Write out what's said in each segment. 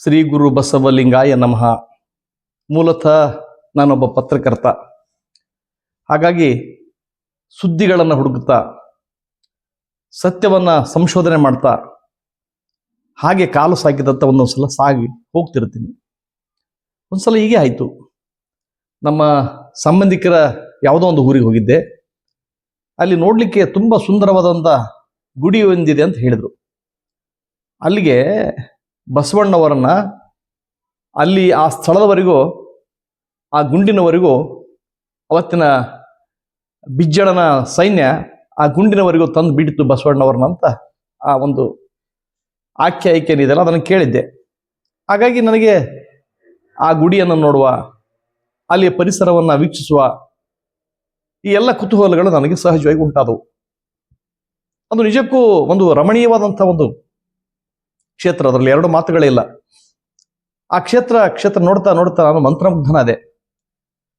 ಶ್ರೀ ಗುರು ಬಸವಲಿಂಗಾಯ ನಮಃ. ಮೂಲತಃ ನಾನೊಬ್ಬ ಪತ್ರಕರ್ತ. ಹಾಗಾಗಿ ಸುದ್ದಿಗಳನ್ನು ಹುಡುಕುತ್ತಾ ಸತ್ಯವನ್ನು ಸಂಶೋಧನೆ ಮಾಡ್ತಾ, ಹಾಗೆ ಕಾಲು ಸಾಕಿದಂಥ ಒಂದೊಂದು ಸಲ ಸಾಗಿ ಹೋಗ್ತಿರ್ತೀನಿ. ಒಂದು ಸಲ ಹೀಗೆ ಆಯಿತು. ನಮ್ಮ ಸಂಬಂಧಿಕರ ಯಾವುದೋ ಒಂದು ಊರಿಗೆ ಹೋಗಿದ್ದೆ. ಅಲ್ಲಿ ನೋಡಲಿಕ್ಕೆ ತುಂಬ ಸುಂದರವಾದಂಥ ಗುಡಿ ಒಂದಿದೆ ಅಂತ ಹೇಳಿದರು. ಅಲ್ಲಿಗೆ ಬಸವಣ್ಣವರನ್ನ ಅಲ್ಲಿ ಆ ಸ್ಥಳದವರೆಗೂ, ಆ ಗುಂಡಿನವರೆಗೂ, ಅವತ್ತಿನ ಬಿಜ್ಜಳನ ಸೈನ್ಯ ಆ ಗುಂಡಿನವರೆಗೂ ತಂದು ಬಿಡಿತು ಬಸವಣ್ಣವ್ರನ್ನ ಅಂತ ಆ ಒಂದು ಆಖ್ಯಾಯಿಕೆ ಏನಿದೆಯಲ್ಲ, ಅದನ್ನು ಕೇಳಿದ್ದೆ. ಹಾಗಾಗಿ ನನಗೆ ಆ ಗುಡಿಯನ್ನು ನೋಡುವ, ಅಲ್ಲಿಯ ಪರಿಸರವನ್ನು ವೀಕ್ಷಿಸುವ ಈ ಎಲ್ಲ ಕುತೂಹಲಗಳು ನನಗೆ ಸಹಜವಾಗಿ ಉಂಟಾದವು. ಅದು ನಿಜಕ್ಕೂ ಒಂದು ರಮಣೀಯವಾದಂಥ ಒಂದು ಕ್ಷೇತ್ರ, ಅದರಲ್ಲಿ ಎರಡು ಮಾತುಗಳೇ ಇಲ್ಲ. ಆ ಕ್ಷೇತ್ರ ಕ್ಷೇತ್ರ ನೋಡ್ತಾ ನೋಡ್ತಾ ನಾನು ಮಂತ್ರಮುಗ್ಧನಾದೆ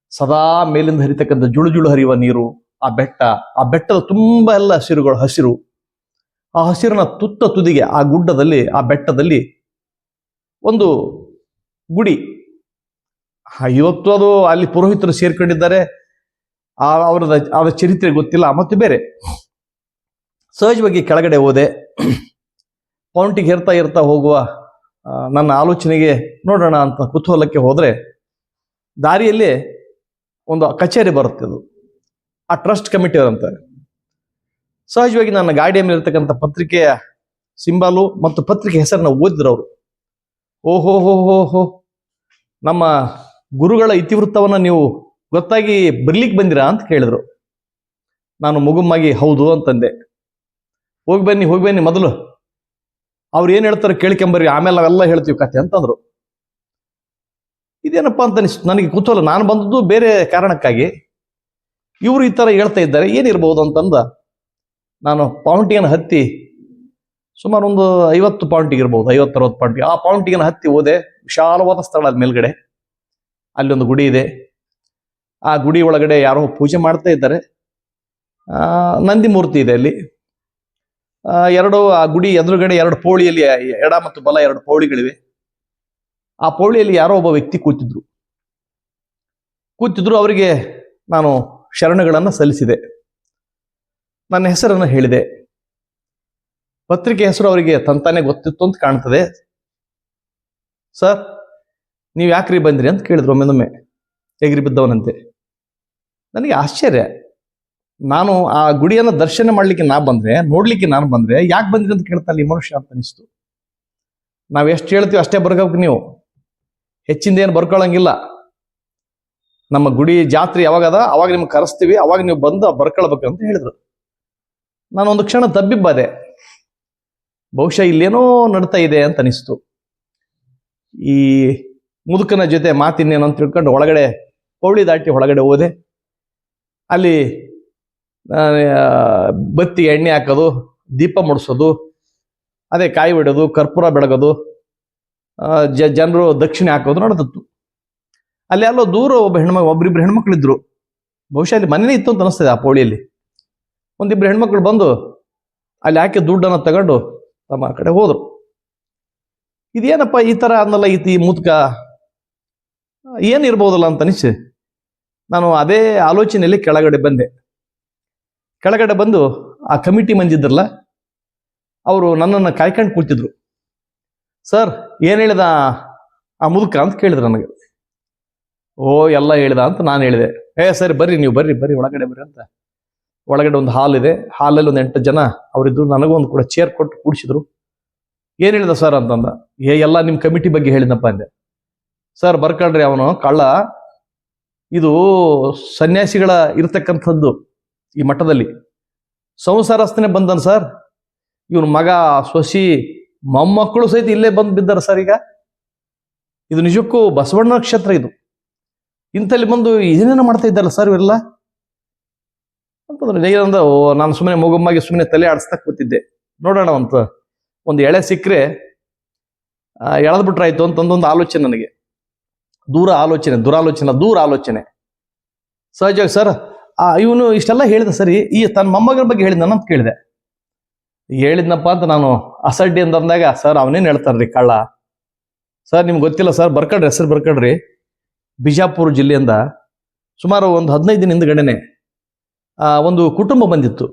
ಸದಾ ಮೇಲಿಂದ ಹರಿತಕ್ಕಂಥ ಜುಳು ಜುಳು ಹರಿಯುವ ನೀರು, ಆ ಬೆಟ್ಟ, ಆ ಬೆಟ್ಟದ ತುಂಬ ಎಲ್ಲ ಹಸಿರುಗಳು, ಹಸಿರು. ಆ ಹಸಿರಿನ ತುತ್ತ ತುದಿಗೆ, ಆ ಗುಡ್ಡದಲ್ಲಿ, ಆ ಬೆಟ್ಟದಲ್ಲಿ ಒಂದು ಗುಡಿ. ಇವತ್ತು ಅದು ಅಲ್ಲಿ ಪುರೋಹಿತರು ಸೇರ್ಕೊಂಡಿದ್ದಾರೆ. ಆ, ಅವರದ, ಅವರ ಚರಿತ್ರೆ ಗೊತ್ತಿಲ್ಲ ಮತ್ತು ಬೇರೆ. ಸಹಜವಾಗಿ ಕೆಳಗಡೆ ಹೋದೆ. ಪೌಂಟಿಗೆ ಹೇರ್ತಾ ಇರ್ತಾ ಹೋಗುವ ನನ್ನ ಆಲೋಚನೆಗೆ ನೋಡೋಣ ಅಂತ ಕುತೂಹಲಕ್ಕೆ ಹೋದರೆ ದಾರಿಯಲ್ಲಿ ಒಂದು ಕಚೇರಿ ಬರುತ್ತೆ ಅದು. ಆ ಟ್ರಸ್ಟ್ ಕಮಿಟಿ ಅವರಂತಾರೆ. ಸಹಜವಾಗಿ ನನ್ನ ಗಾಡಿಯ ಮೇಲೆ ಇರ್ತಕ್ಕಂಥ ಪತ್ರಿಕೆಯ ಸಿಂಬಾಲು ಮತ್ತು ಪತ್ರಿಕೆ ಹೆಸರನ್ನ ಓದಿದ್ರು ಅವರು. ಓಹೋ ಹೋ ಹೋ ಹೋ. ನಮ್ಮ ಗುರುಗಳ ಇತಿವೃತ್ತವನ್ನು ನೀವು ಗೊತ್ತಾಗಿ ಬರ್ಲಿಕ್ಕೆ ಬಂದಿರಾ ಅಂತ ಕೇಳಿದ್ರು. ನಾನು ಮುಗುಮ್ಮಾಗಿ ಹೌದು ಅಂತಂದೆ. ಹೋಗಿ ಬನ್ನಿ ಹೋಗಿ ಬನ್ನಿ ಮೊದಲು. ಅವ್ರು ಏನು ಹೇಳ್ತಾರೆ ಕೇಳ್ಕೊಂಬರ್ರಿ, ಆಮೇಲೆ ನಾವೆಲ್ಲ ಹೇಳ್ತೀವಿ ಕತೆ ಅಂತಂದ್ರು. ಇದೇನಪ್ಪ ಅಂತ ಅನಿಸ್ತು ನನಗೆ ಕುತೂಹಲ ನಾನು ಬಂದದ್ದು ಬೇರೆ ಕಾರಣಕ್ಕಾಗಿ. ಇವರು ಈ ತರ ಹೇಳ್ತಾ ಇದ್ದಾರೆ, ಏನಿರ್ಬೋದು ಅಂತಂದ, ನಾನು ಪೌಂಟಿಯನ್ನು ಹತ್ತಿ, ಸುಮಾರು ಒಂದು ಐವತ್ತು ಪೌಂಟಿಗೆ ಇರ್ಬೋದು ಐವತ್ತು ಅರವತ್ತು ಪಾಯಿಂಟಿಗೆ ಆ ಪಾಯಿಂಟಿಗೆ ಹತ್ತಿ ಹೋದೆ, ವಿಶಾಲವಾದ ಸ್ಥಳ ಅಲ್ಲಿ ಮೇಲ್ಗಡೆ. ಅಲ್ಲಿ ಒಂದು ಗುಡಿ ಇದೆ. ಆ ಗುಡಿ ಒಳಗಡೆ ಯಾರೋ ಪೂಜೆ ಮಾಡ್ತಾ ಇದ್ದಾರೆ. ನಂದಿ ಮೂರ್ತಿ ಇದೆ ಅಲ್ಲಿ. ಎರಡು, ಆ, ಗುಡಿ ಎದುರುಗಡೆ ಎರಡು ಪೋಳಿಯಲ್ಲಿ ಎಡ ಮತ್ತು ಬಲ ಎರಡು ಪೌಳಿಗಳಿವೆ. ಆ ಪೌಳಿಯಲ್ಲಿ ಯಾರೋ ಒಬ್ಬ ವ್ಯಕ್ತಿ ಕೂತಿದ್ರು. ಕೂತಿದ್ರು, ಅವರಿಗೆ ನಾನು ಶರಣಗಳನ್ನು ಸಲ್ಲಿಸಿದೆ. ನನ್ನ ಹೆಸರನ್ನು ಹೇಳಿದೆ. ಪತ್ರಿಕೆ ಹೆಸರು ಅವರಿಗೆ ತಂತಾನೆ ಗೊತ್ತಿತ್ತು ಅಂತ ಕಾಣ್ತದೆ. ಸರ್, ನೀವು ಯಾಕ್ರಿ ಬಂದ್ರಿ ಅಂತ ಕೇಳಿದ್ರು ಒಮ್ಮೆದೊಮ್ಮೆ ಎಗ್ರಿ ಬಿದ್ದವನಂತೆ. ನನಗೆ ಆಶ್ಚರ್ಯ. ನಾನು ಆ ಗುಡಿಯನ್ನು ದರ್ಶನ ಮಾಡ್ಲಿಕ್ಕೆ ನಾ ಬಂದ್ರೆ, ನೋಡ್ಲಿಕ್ಕೆ ನಾನು ಬಂದ್ರೆ, ಯಾಕೆ ಬಂದ್ರಿ ಅಂತ ಕೇಳ್ತಾನೆ ಈ ಮನುಷ್ಯ ಅಂತ ಅನಿಸ್ತು. ನಾವ್ ಎಷ್ಟು ಹೇಳ್ತೀವಿ ಅಷ್ಟೇ ಬರ್ಕೋಬೇಕು ನೀವು. ಹೆಚ್ಚಿಂದ ಏನು ಬರ್ಕೊಳ್ಳಂಗಿಲ್ಲ ನಮ್ಮ ಗುಡಿ ಜಾತ್ರೆ ಯಾವಾಗದ ಅವಾಗ ನಿಮ್ಗೆ ಕರೆಸ್ತೀವಿ, ಅವಾಗ ನೀವು ಬಂದು ಬರ್ಕೊಳ್ಬೇಕು ಅಂತ ಹೇಳಿದ್ರು. ನಾನು ಒಂದು ಕ್ಷಣ ತಬ್ಬಿಬ್ಬಾದೆ ಬಹುಶಃ ಇಲ್ಲೇನೋ ನಡ್ತಾ ಇದೆ ಅಂತ ಅನಿಸ್ತು. ಈ ಮುದುಕನ ಜೊತೆ ಮಾತಿನ್ನೇನು ಅಂತ ತಿಳ್ಕೊಂಡು ಒಳಗಡೆ ಪೌಳಿ ದಾಟಿ ಒಳಗಡೆ ಹೋದೆ. ಅಲ್ಲಿ ಬತ್ತಿ ಎಣ್ಣೆ ಹಾಕೋದು, ದೀಪ ಮುಡಿಸೋದು, ಅದೇ ಕಾಯಿ ಬಿಡೋದು ಕರ್ಪೂರ ಬೆಳಗೋದು ಜ, ಜನರು ದಕ್ಷಿಣೆ ಹಾಕೋದು ನಡೆದಿತ್ತು ಅಲ್ಲಿ ಅಲ್ಲೋ ದೂರ ಒಬ್ಬ ಹೆಣ್ಮಕ್ ಒಬ್ರಿಬ್ರು ಹೆಣ್ಮಕ್ಳಿದ್ರು. ಬಹುಶಃ ಅಲ್ಲಿ ಮನೇನೇ ಇತ್ತು ಅಂತ ಅನಿಸ್ತದೆ ಆ ಪೋಳಿಯಲ್ಲಿ. ಒಂದಿಬ್ರು ಹೆಣ್ಮಕ್ಳು ಬಂದು ಅಲ್ಲಿ ಹಾಕಿ ದುಡ್ಡನ್ನು ತಗೊಂಡು ತಮ್ಮ ಕಡೆ ಹೋದರು. ಇದೇನಪ್ಪ ಈ ಥರ ಅನ್ನಲ್ಲ ಐತಿ ಮುತ್ಕ ಏನಿರ್ಬೋದಲ್ಲ ಅಂತ ಅನಿಸಿ ನಾನು ಅದೇ ಆಲೋಚನೆಯಲ್ಲಿ ಕೆಳಗಡೆ ಬಂದೆ. ಕೆಳಗಡೆ ಬಂದು ಆ ಕಮಿಟಿ ಮಂದಿದ್ರಲ್ಲ ಅವರು ನನ್ನನ್ನು ಕಾಯ್ಕೊಂಡು ಕೂತಿದ್ರು. ಸರ್, ಏನು ಹೇಳಿದ ಆ ಮುದುಕ? ಅಂತ ಕೇಳಿದ್ರು ನನಗೆ. ಓ, ಎಲ್ಲ ಹೇಳಿದ ಅಂತ ನಾನು ಹೇಳಿದೆ. ಏ, ಸರಿ, ಬರ್ರಿ, ನೀವು ಬರ್ರಿ ಬರ್ರಿ, ಒಳಗಡೆ ಬರ್ರಿ ಅಂತ. ಒಳಗಡೆ ಒಂದು ಹಾಲ್ ಇದೆ. ಹಾಲಲ್ಲಿ ಒಂದು ಎಂಟು ಜನ ಅವರಿದ್ರು. ನನಗೂ ಒಂದು ಕೂಡ ಚೇರ್ ಕೊಟ್ಟು ಕೂಡಿಸಿದ್ರು. ಏನು ಹೇಳಿದ ಸರ್? ಅಂತಂದ. ಏ, ಎಲ್ಲ ನಿಮ್ಮ ಕಮಿಟಿ ಬಗ್ಗೆ ಹೇಳಿದಪ್ಪ ಅಂದೆ. ಸರ್, ಬರ್ಕಳ್ರಿ ಅವನು, ಕಳ್ಳ. ಇದು ಸನ್ಯಾಸಿಗಳ ಇರತಕ್ಕಂಥದ್ದು. ಈ ಮಠದಲ್ಲಿ. ಸಂಸಾರಸ್ಥನೇ ಬಂದನ್ ಸರ್. ಇವನು ಮಗ, ಸೊಸಿ, ಮೊಮ್ಮಕ್ಕಳು ಸಹಿತ ಇಲ್ಲೇ ಬಂದು ಬಿದ್ದಾರ ಸರ್ ಈಗ. ಇದು ನಿಜಕ್ಕೂ ಬಸವಣ್ಣ ಕ್ಷೇತ್ರ ಇದು. ಇಂಥಲ್ಲಿ ಬಂದು ಏನೇನು ಮಾಡ್ತಾ ಇದ್ದಾರಲ್ಲ ಸರ್ ಇವೆಲ್ಲ ಅಂತಂದ್ರೆ ಏನಂದ ನಾನು ಸುಮ್ಮನೆ ಮೊಗಮ್ಮಗೆ ಸುಮ್ಮನೆ ತಲೆ ಆಡಿಸ್ತಾ ಕೂತಿದ್ದೆ. ನೋಡೋಣ ಅಂತ. ಒಂದು ಎಳೆ ಸಿಕ್ಕರೆ ಎಳೆದ್ ಬಿಟ್ರಾಯ್ತು ಅಂತಂದೊಂದು ಆಲೋಚನೆ ನನಗೆ. ದೂರ ಆಲೋಚನೆ, ದುರಾಲೋಚನೆ, ದೂರ ಆಲೋಚನೆ. ಸಹಜವಾಗಿ ಸರ್ ಆ ಇವನು ಇಷ್ಟೆಲ್ಲ ಹೇಳಿದ ಸರಿ ಈ ತನ್ನ ಮೊಮ್ಮಗನ ಬಗ್ಗೆ ಹೇಳಿದ ಅಂತ ಕೇಳಿದೆ. ಹೇಳಿದ್ನಪ್ಪ ಅಂತ ನಾನು ಅಸಡ್ಡಿ ಅಂತ ಅಂದಾಗ ಸರ್ ಅವನೇನ್ ಹೇಳ್ತಾನ್ರಿ ಕಳ್ಳ? ಸರ್ ನಿಮ್ಗೆ ಗೊತ್ತಿಲ್ಲ ಸರ್ ಬರ್ಕಡ್ರಿ ಹೆಸರು ಬರ್ಕಡ್ರಿ. ಬಿಜಾಪುರ ಜಿಲ್ಲೆಯಿಂದ ಸುಮಾರು ಒಂದು ಹದಿನೈದು ದಿನ ಹಿಂದ್ಗಡೆನೆ ಆ, ಒಂದು ಕುಟುಂಬ ಬಂದಿತ್ತು.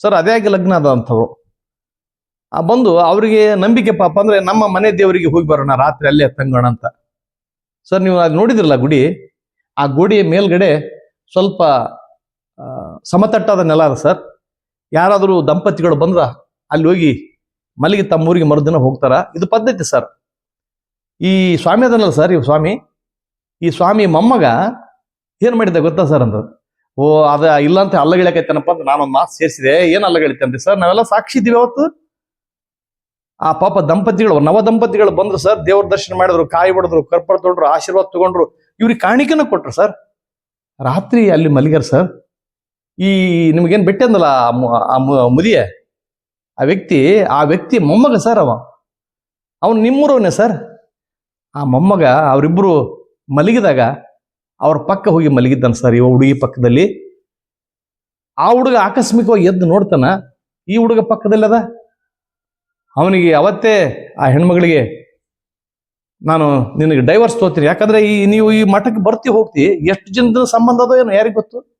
ಸರ್ ಅದೇ ಆಗಿ ಲಗ್ನ ಆದಂಥವ್ರು ಆ ಬಂದು ಅವರಿಗೆ ನಂಬಿಕೆ ಪಾಪ ಅಂದ್ರೆ ನಮ್ಮ ಮನೆ ದೇವರಿಗೆ ಹೋಗಿ ಬರೋಣ ರಾತ್ರಿ ಅಲ್ಲೇ ತಂಗೋಣ ಅಂತ. ಸರ್ ನೀವು ಅದು ನೋಡಿದ್ರಲ್ಲ ಗುಡಿ? ಆ ಗುಡಿಯ ಮೇಲ್ಗಡೆ ಸ್ವಲ್ಪ ಸಮತಟ್ಟಾದ ನೆಲ ಅದ ಸರ್. ಯಾರಾದರೂ ದಂಪತಿಗಳು ಬಂದ್ರ ಅಲ್ಲಿ ಹೋಗಿ ಮಲ್ಲಿಗೆ ತಮ್ಮೂರಿಗೆ ಮರುದಿನ ಹೋಗ್ತಾರ. ಇದು ಪದ್ಧತಿ ಸರ್. ಈ ಸ್ವಾಮಿ ಅದನ್ನಲ್ಲ ಸರ್, ಈ ಸ್ವಾಮಿ. ಈ ಸ್ವಾಮಿ ಮೊಮ್ಮಗ ಏನು ಮಾಡಿದ್ದೆ ಗೊತ್ತಾ ಸರ್ ಅಂತ ಓ, ಅದ ಇಲ್ಲ ಅಂತ ಅಲ್ಲಗಳಿಕೈತೇನಪ್ಪ ಅಂತ ನಾನೊಂದು ಮಾತು ಸೇರಿಸಿದೆ. ಏನು ಅಲ್ಲಗಳಿತೇನ್ರಿ ಸರ್? ನಾವೆಲ್ಲ ಸಾಕ್ಷಿ ಇದೀವಿ ಅವತ್ತು. ಆ ಪಾಪ ದಂಪತಿಗಳು, ನವ ದಂಪತಿಗಳು ಬಂದ್ರು ಸರ್, ದೇವ್ರ ದರ್ಶನ ಮಾಡಿದ್ರು, ಕಾಯಿ ಹೊಡೆದ್ರು, ಕರ್ಪರ್ ತೊಗೊಂಡ್ರು ಆಶೀರ್ವಾದ ತಗೊಂಡ್ರು, ಇವ್ರಿಗೆ ಕಾಣಿಕೆನ ಕೊಟ್ರು ಸರ್. ರಾತ್ರಿ ಅಲ್ಲಿ ಮಲಗ್ಯಾರ ಸರ್. ಈ ನಿಮಗೇನು ಬಿಟ್ಟೆ ಅಂದಲ್ಲ ಆ ಮು- ಆ ಮುದಿಯ? ಆ ವ್ಯಕ್ತಿ ಆ ವ್ಯಕ್ತಿ ಮೊಮ್ಮಗ ಸರ್ ಅವ. ಅವನು ನಿಮ್ಮೂರವನೇ ಸರ್. ಆ ಮೊಮ್ಮಗ ಅವರಿಬ್ಬರು ಮಲಗಿದಾಗ ಅವ್ರ ಪಕ್ಕ ಹೋಗಿ ಮಲಗಿದ್ದಾನೆ ಸರ್ ಇವ ಹುಡುಗಿ ಪಕ್ಕದಲ್ಲಿ. ಆ ಹುಡುಗ ಆಕಸ್ಮಿಕವಾಗಿ ಎದ್ದು ನೋಡ್ತಾನ, ಈ ಹುಡುಗ ಪಕ್ಕದಲ್ಲಿ ಅದ ಅವನಿಗೆ ಅವತ್ತೇ ಆ ಹೆಣ್ಮಗಳಿಗೆ ನಾನು ನಿನಗೆ ಡೈವರ್ಸ್ ತೋತೀನಿ. ಯಾಕಂದ್ರೆ ಈ, ನೀವು ಈ ಮಠಕ್ಕೆ ಬರ್ತಿ ಹೋಗ್ತಿ. ಎಷ್ಟು ಜನದ ಸಂಬಂಧ ಅದೋ ಏನು, ಯಾರಿಗೆ ಗೊತ್ತು?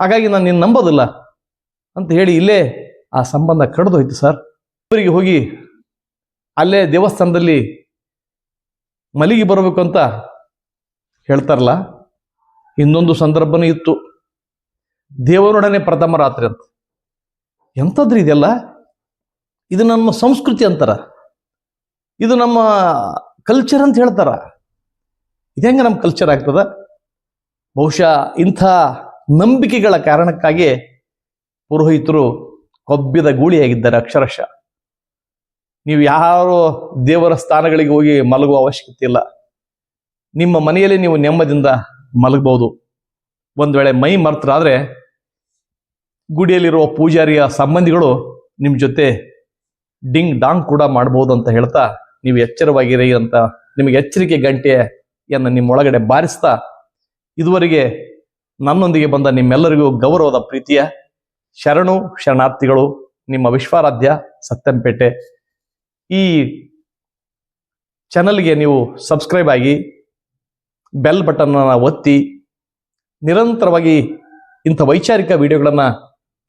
ಹಾಗಾಗಿ ನಾನು ನಿನ್ನ ನಂಬೋದಿಲ್ಲ ಅಂತ ಹೇಳಿ ಇಲ್ಲೇ ಆ ಸಂಬಂಧ ಕಡಿದು ಹೋಯ್ತು ಸರ್. ಇವರಿಗೆ ಹೋಗಿ ಅಲ್ಲೇ ದೇವಸ್ಥಾನದಲ್ಲಿ ಮಲಿಗೆ ಬರಬೇಕು ಅಂತ ಹೇಳ್ತಾರಲ್ಲ, ಇನ್ನೊಂದು ಸಂದರ್ಭನೂ ಇತ್ತು. ದೇವರೊಡನೆ ಪ್ರಥಮ ರಾತ್ರಿ ಅಂತ. ಎಂಥದ್ರಿ ಇದೆಲ್ಲ? ಇದು ನಮ್ಮ ಸಂಸ್ಕೃತಿ ಅಂತಾರ. ಇದು ನಮ್ಮ ಕಲ್ಚರ್ ಅಂತ ಹೇಳ್ತಾರ. ಇದು ಹೆಂಗೆ ನಮ್ಮ ಕಲ್ಚರ್ ಆಗ್ತದ? ಬಹುಶಃ ಇಂಥ ನಂಬಿಕೆಗಳ ಕಾರಣಕ್ಕಾಗಿ ಪುರೋಹಿತರು ಕೊಬ್ಬಿದ ಗೂಳಿಯಾಗಿದ್ದಾರೆ ಅಕ್ಷರಶಃ. ನೀವು ಯಾರು ದೇವರ ಸ್ಥಾನಗಳಿಗೆ ಹೋಗಿ ಮಲಗುವ ಅವಶ್ಯಕತೆ ಇಲ್ಲ. ನಿಮ್ಮ ಮನೆಯಲ್ಲಿ ನೀವು ನೆಮ್ಮದಿಯಿಂದ ಮಲಗಬಹುದು. ಒಂದು ವೇಳೆ ಮೈ ಮರ್ತರಾದ್ರೆ ಗುಡಿಯಲ್ಲಿರುವ ಪೂಜಾರಿಯ ಸಂಬಂಧಿಗಳು ನಿಮ್ಮ ಜೊತೆ ಡಿಂಗ್ ಡಾಂಗ್ ಕೂಡ ಮಾಡಬಹುದು ಅಂತ ಹೇಳ್ತಾ ನೀವು ಎಚ್ಚರವಾಗಿರಿ ಅಂತ ನಿಮಗೆ ಎಚ್ಚರಿಕೆ ಗಂಟೆಯನ್ನು ನಿಮ್ಮೊಳಗಡೆ ಬಾರಿಸ್ತಾ ಇದುವರೆಗೆ ನನ್ನೊಂದಿಗೆ ಬಂದ ನಿಮ್ಮೆಲ್ಲರಿಗೂ ಗೌರವದ ಪ್ರೀತಿಯ ಶರಣು, ಶರಣಾರ್ಥಿಗಳು, ನಿಮ್ಮ ವಿಶ್ವಾರಾಧ್ಯ ಸತ್ಯಂಪೇಟೆ. ಈ ಚಾನಲ್ಗೆ ನೀವು ಸಬ್ಸ್ಕ್ರೈಬ್ ಆಗಿ ಬೆಲ್ ಬಟನ್ನ ಒತ್ತಿ, ನಿರಂತರವಾಗಿ ಇಂಥ ವೈಚಾರಿಕ ವಿಡಿಯೋಗಳನ್ನು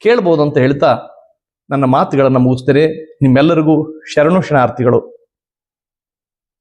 ಕೇಳ್ಬೋದು ಅಂತ ಹೇಳ್ತಾ ನನ್ನ ಮಾತುಗಳನ್ನು ಮುಗಿಸ್ತೇನೆ ನಿಮ್ಮೆಲ್ಲರಿಗೂ ಶರಣು, ಶರಣಾರ್ಥಿಗಳು.